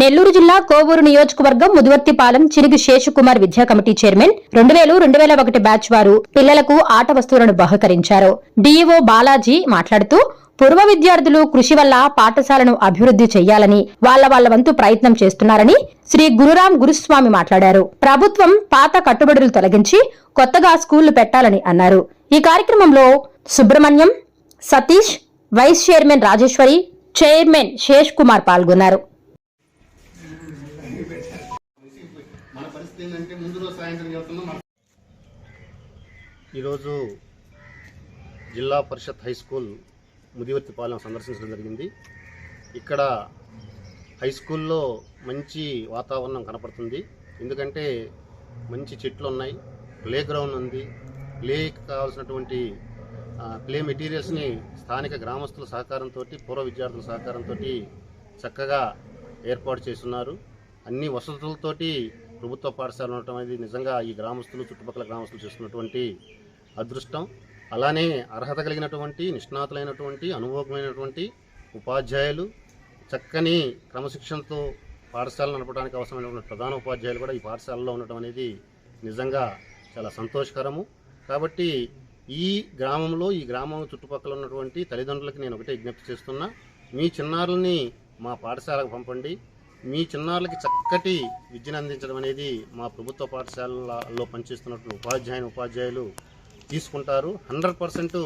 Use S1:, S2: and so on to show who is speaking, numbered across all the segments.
S1: నెల్లూరు జిల్లా కోవూరు నియోజకవర్గం ముదివర్తిపాలెం చిరుగు శేషకుమార్ విద్యా కమిటీ చైర్మన్ రెండు వేలు రెండు వేల ఒకటి బ్యాచ్ వారు పిల్లలకు ఆట వస్తువులను బహుకరించారు. డీఈఓ బాలాజీ మాట్లాడుతూ పూర్వ విద్యార్థులు కృషి వల్ల పాఠశాలను అభివృద్ధి చేయాలని వాళ్ళ వాళ్ళ వంతు ప్రయత్నం చేస్తున్నారని శ్రీ గురురాం గురుస్వామి మాట్లాడారు. ప్రభుత్వం పాత కట్టుబడులు తొలగించి కొత్తగా స్కూళ్ళు పెట్టాలని అన్నారు. ఈ కార్యక్రమంలో Subrahmanyam Satish vice chairman Rajeshwari chairman Shesh Kumar పాల్గొన్నారు.
S2: ఏంటంటే ముందు రోజు సాయంత్రం చెప్తున్నాం ఈరోజు జిల్లా పరిషత్ హై స్కూల్ ముదివర్తిపాలెం సందర్శించడం జరిగింది. ఇక్కడ హై స్కూల్లో మంచి వాతావరణం కనపడుతుంది. ఎందుకంటే మంచి చెట్లు ఉన్నాయి ప్లే గ్రౌండ్ ఉంది. ప్లేకి కావాల్సినటువంటి ప్లే మెటీరియల్స్ని స్థానిక గ్రామస్తుల సహకారంతో పూర్వ విద్యార్థుల సహకారంతో చక్కగా ఏర్పాటు చేస్తున్నారు. అన్ని వసతులతోటి ప్రభుత్వ పాఠశాల ఉండటం అనేది నిజంగా ఈ గ్రామస్తులు చుట్టుపక్కల గ్రామస్తులు చేస్తున్నటువంటి అదృష్టం. అలానే అర్హత కలిగినటువంటి నిష్ణాతులైనటువంటి అనుభవమైనటువంటి ఉపాధ్యాయులు చక్కని క్రమశిక్షణతో పాఠశాలను నడపడానికి అవసరమైనటువంటి ప్రధాన ఉపాధ్యాయులు కూడా ఈ పాఠశాలలో ఉండటం అనేది నిజంగా చాలా సంతోషకరము. కాబట్టి ఈ గ్రామంలో ఈ గ్రామం చుట్టుపక్కల ఉన్నటువంటి తల్లిదండ్రులకి నేను ఒకటే విజ్ఞప్తి చేస్తున్నా. మీ చిన్నారుల్ని మా పాఠశాలకు పంపండి. మీ చిన్నారులకి చక్కటి విద్యను అందించడం అనేది మా ప్రభుత్వ పాఠశాలలో పనిచేస్తున్నటువంటి ఉపాధ్యాయుని ఉపాధ్యాయులు తీసుకుంటారు. హండ్రెడ్ పర్సెంట్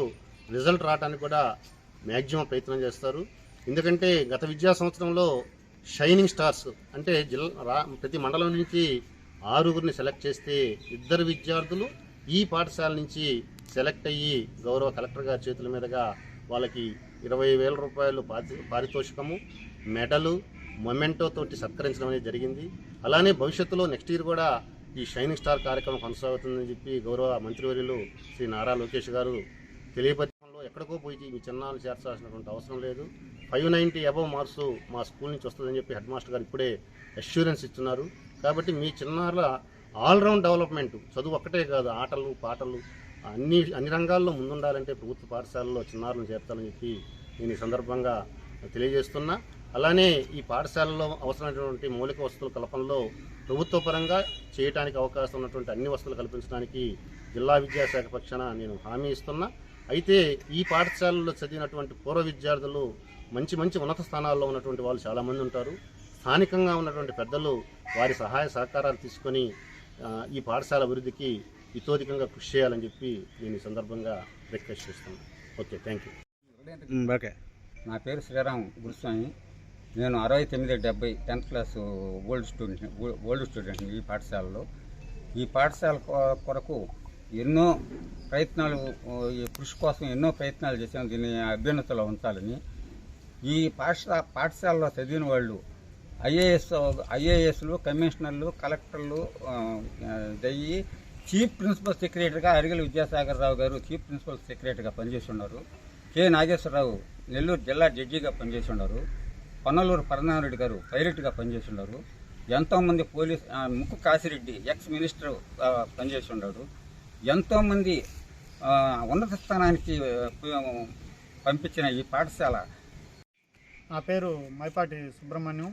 S2: రిజల్ట్ రావడానికి కూడా మ్యాక్సిమం ప్రయత్నం చేస్తారు. ఎందుకంటే గత విద్యా సంవత్సరంలో షైనింగ్ స్టార్స్ అంటే జిల్లా రా ప్రతి మండలం నుంచి ఆరుగురిని సెలెక్ట్ చేస్తే ఇద్దరు విద్యార్థులు ఈ పాఠశాల నుంచి సెలెక్ట్ అయ్యి గౌరవ కలెక్టర్ గారి చేతుల మీదుగా వాళ్ళకి ఇరవై వేల రూపాయలు పారి- పారితోషికము మెడలు మొమెంటో తోటి సత్కరించడం అనేది జరిగింది. అలానే భవిష్యత్తులో నెక్స్ట్ ఇయర్ కూడా ఈ షైనింగ్ స్టార్ కార్యక్రమం కొనసాగుతుందని చెప్పి గౌరవ మంత్రివర్యులు శ్రీ నారా లోకేష్ గారు తెలియపరచడంలో ఎక్కడికో పోయి మీ చిన్నాలు చేర్చాల్సినటువంటి అవసరం లేదు. ఫైవ్ నైంటీ అబవ్ మార్క్స్ మా స్కూల్ నుంచి వస్తుందని చెప్పి హెడ్ మాస్టర్ గారు ఇప్పుడే అష్యూరెన్స్ ఇస్తున్నారు. కాబట్టి మీ చిన్నారుల ఆల్రౌండ్ డెవలప్మెంట్ చదువు ఒక్కటే కాదు ఆటలు పాటలు అన్ని అన్ని రంగాల్లో ముందుండాలంటే ప్రభుత్వ పాఠశాలలో చిన్నారులను చేర్చాలని చెప్పి నేను ఈ సందర్భంగా తెలియజేస్తున్నా. అలానే ఈ పాఠశాలలో అవసరమైనటువంటి మౌలిక వసతుల కల్పనలో ప్రభుత్వ పరంగా చేయడానికి అవకాశం ఉన్నటువంటి అన్ని వసతులు కల్పించడానికి జిల్లా విద్యాశాఖ పక్షాన నేను హామీ ఇస్తున్నా. అయితే ఈ పాఠశాలలో చదివినటువంటి పూర్వ విద్యార్థులు మంచి మంచి ఉన్నత స్థానాల్లో ఉన్నటువంటి వాళ్ళు చాలామంది ఉంటారు. స్థానికంగా ఉన్నటువంటి పెద్దలు వారి సహాయ సహకారాలు తీసుకొని ఈ పాఠశాల అభివృద్ధికి ఇతోధికంగా కృషి చేయాలని చెప్పి నేను ఈ సందర్భంగా రిక్వెస్ట్ చేస్తున్నాను. Okay thank you
S3: okay.
S4: నా పేరు శ్రీరామ్ గురుస్వామి. నేను అరవై తొమ్మిది డెబ్బై tenth class old student old student ఈ పాఠశాలలో. ఈ పాఠశాల కొ- కొరకు ఎన్నో ప్రయత్నాలు ఈ కృషి కోసం ఎన్నో ప్రయత్నాలు చేశాను. దీన్ని అభ్యున్నతలో ఉంచాలని. ఈ పాఠశా పాఠశాలలో చదివిన వాళ్ళు ఐఏఎస్ ఐఏఎస్లు కమిషనర్లు కలెక్టర్లు అయ్యి చీఫ్ ప్రిన్సిపల్ సెక్రటరీగా అరిగల విద్యాసాగర్ రావు గారు చీఫ్ ప్రిన్సిపల్ సెక్రటరీగా పనిచేసి ఉన్నారు. కె. నాగేశ్వరరావు నెల్లూరు జిల్లా జడ్జిగా పనిచేసి ఉన్నారు. పొన్నలూరు పరనారెడ్డి గారు పైలట్గా పనిచేస్తున్నారు ఎంతోమంది పోలీస్ ముక్కు కాసిరెడ్డి ఎక్స్ మినిస్టర్ ఆ, పనిచేసి ఎంతోమంది ఉన్నత స్థానానికి పంపించిన ఈ పాఠశాల.
S5: నా పేరు మైపాటి సుబ్రహ్మణ్యం.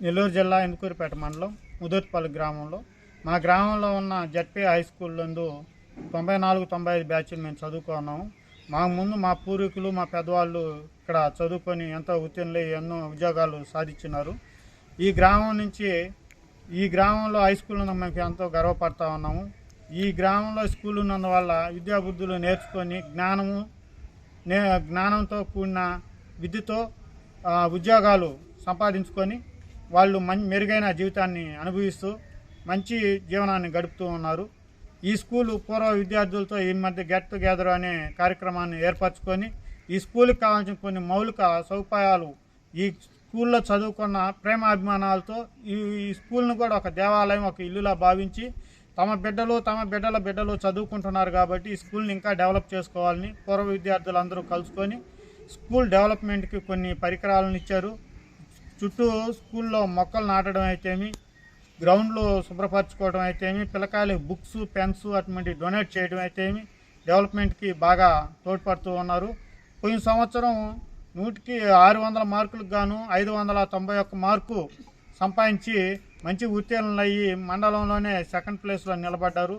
S5: నెల్లూరు జిల్లా ఇందుకూరిపేట మండలం ముదూర్పల్లి గ్రామంలో. మా గ్రామంలో ఉన్న జడ్పీ హై స్కూల్ నందు తొంభై నాలుగు తొంభై ఐదు బ్యాచ్లు మేము చదువుకున్నాము మా ముందు మా పూర్వీకులు మా పెద్దవాళ్ళు ఇక్కడ చదువుకొని ఎంతో ఉత్తీర్ణులై ఎన్నో ఉద్యోగాలు సాధించినారు. ఈ గ్రామం నుంచి ఈ గ్రామంలో హై స్కూల్ ఉన్న మేము ఎంతో గర్వపడతా ఉన్నాము. ఈ గ్రామంలో స్కూల్ ఉన్నందువల్ల విద్యాబుద్ధులు నేర్చుకొని జ్ఞానము నే జ్ఞానంతో కూడిన విద్యతో ఉద్యోగాలు సంపాదించుకొని వాళ్ళు మం మెరుగైన జీవితాన్ని అనుభవిస్తూ మంచి జీవనాన్ని గడుపుతూ ఉన్నారు. ఈ స్కూలు పూర్వ విద్యార్థులతో ఈ మధ్య గెట్ టుగెదర్ అనే కార్యక్రమాన్ని ఏర్పరచుకొని ఈ స్కూల్కి కావాల్సిన కొన్ని మౌలిక సదుపాయాలు ఈ స్కూల్లో చదువుకున్న ప్రేమాభిమానాలతో ఈ ఈ స్కూల్ను కూడా ఒక దేవాలయం ఒక ఇల్లులా భావించి తమ బిడ్డలు తమ బిడ్డల బిడ్డలు చదువుకుంటున్నారు కాబట్టి ఈ స్కూల్ని ఇంకా డెవలప్ చేసుకోవాలని పూర్వ విద్యార్థులందరూ కలుసుకొని స్కూల్ డెవలప్మెంట్కి కొన్ని పరికరాలను ఇచ్చారు. చుట్టూ స్కూల్లో మొక్కలు నాటడం అయితేమి గ్రౌండ్లు శుభ్రపరచుకోవడం అయితేమి పిల్లకాయలు బుక్స్ పెన్స్ అటువంటి డొనేట్ చేయడం అయితేమి డెవలప్మెంట్కి బాగా తోడ్పడుతూ ఉన్నారు. పోయిన సంవత్సరం నూటికి ఆరు వందల మార్కులకు గాను ఐదు వందల తొంభై ఒక్క మార్కు సంపాదించి మంచి ఉత్తీర్ణులు అయ్యి మండలంలోనే సెకండ్ ప్లేస్లో నిలబడ్డారు.